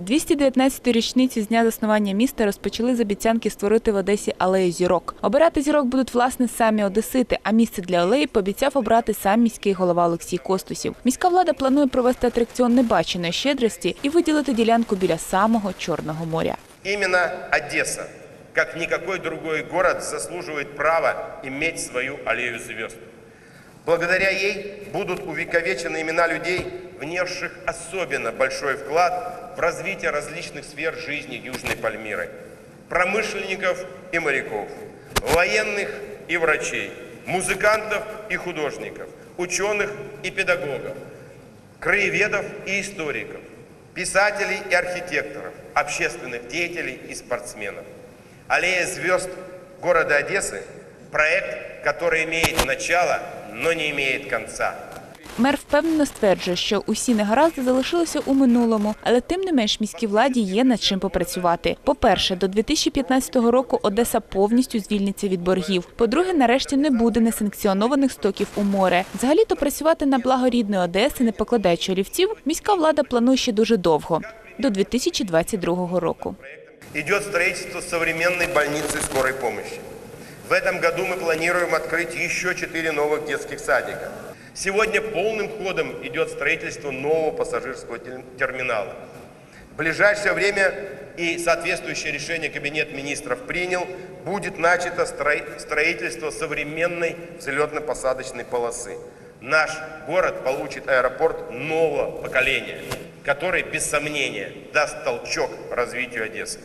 219-ту річницю з дня заснування міста розпочали з обіцянки створити в Одесі алею зірок. Обирати зірок будуть власне самі одесити, а місце для алеї пообіцяв обрати сам міський голова Олексій Костусів. Міська влада планує провести атракціон небаченої щедрості і виділити ділянку біля самого Чорного моря. Именно Одесса, как никакой другой город, заслуживает права иметь свою аллею звезд. Благодаря ей будут увековечены имена людей, внесших особенно большой вклад в развитие различных сфер жизни Южной Пальмиры. Промышленников и моряков, военных и врачей, музыкантов и художников, ученых и педагогов, краеведов и историков, писателей и архитекторов, общественных деятелей и спортсменов. Аллея звезд города Одессы – проект, который имеет начало, но не имеет конца. Мер впевнено стверджує, що усі негаразди залишилися у минулому, але тим не менш міській владі є над чим попрацювати. По-перше, до 2015 року Одеса повністю звільниться від боргів. По-друге, нарешті не буде несанкціонованих стоків у море. Взагалі-то працювати на благо рідної Одеси, не покладаючи олівців, міська влада планує ще дуже довго до 2022 року. Идет строительство современной больницы скорой помощи. В этом году мы планируем открыть еще четыре новых детских садика. Сегодня полным ходом идет строительство нового пассажирского тер- терминала. В ближайшее время и соответствующее решение Кабинет министров принял, будет начато строи- строительство современной взлетно-посадочной полосы. Наш город получит аэропорт нового поколения, который, без сомнения, даст толчок развитию Одессы.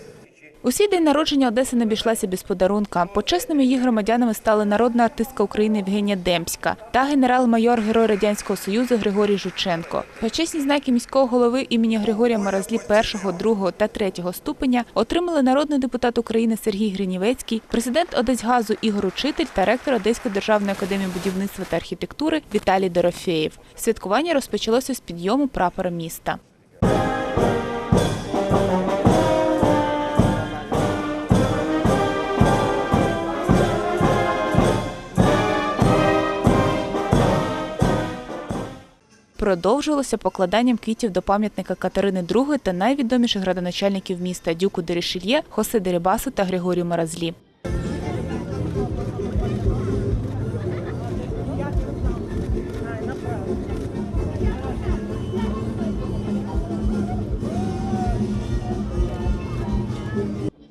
Усій день народження Одеси не обійшлася без подарунка. Почесними її громадянами стали народна артистка України Євгенія Демська та генерал-майор Герой Радянського Союзу Григорій Жученко. Почесні знаки міського голови імені Григорія Маразлі першого, другого та третього ступеня отримали народний депутат України Сергій Гринівецький, президент Одесьгазу Ігор Учитель та ректор Одеської державної академії будівництва та архітектури Віталій Дорофєєв. Святкування розпочалося з підйому прапора міста. Продовжилося покладанням квітів до пам'ятника Катерини II та найвідоміших градоначальників міста Дюку де Рішельє, Хосе Дерибасу та Григорію Маразлі.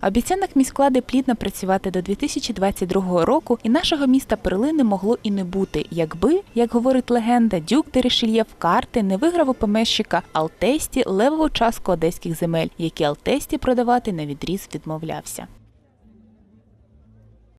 Обіцянок міськвлади плідно працювати до 2022 року, і нашого міста Перлини не могло і не бути, якби, як говорить легенда, дюк де в карти не виграв у помещика Алтесті левову частку одеських земель, які Алтесті продавати на відріз відмовлявся.